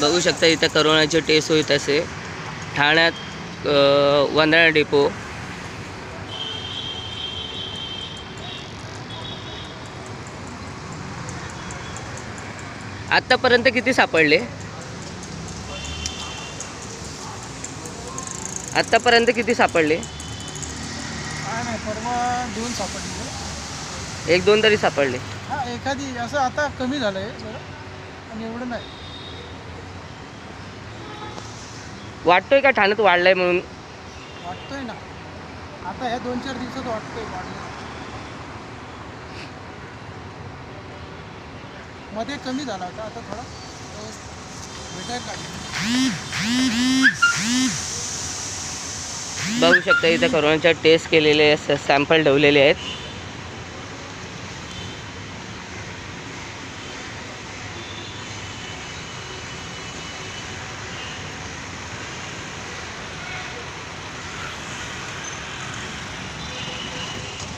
बघू शकता इथं करोनाची टेस्ट होत असे. ठाण्यात वंदना डेपो आत्तापर्यंत किती सापडले? आत्तापर्यंत किती सापडले? दोन सापडले. एक दोन तरी सापडले. हा एखादी असं आता कमी झालं आहे जरा आणि एवढं नाही. वाटतोय का ठाण्यात वाढलाय म्हणून? वाटतोय ना. आता ह्या दोन चार दिवसात वाटतोय वाढलं मध्ये कमी झाला होता आता थोडा व्यवस्थित भेटायला लागला. बघू शकता इथं करोनाच्या टेस्ट केलेले सॅम्पल ठेवलेले आहेत.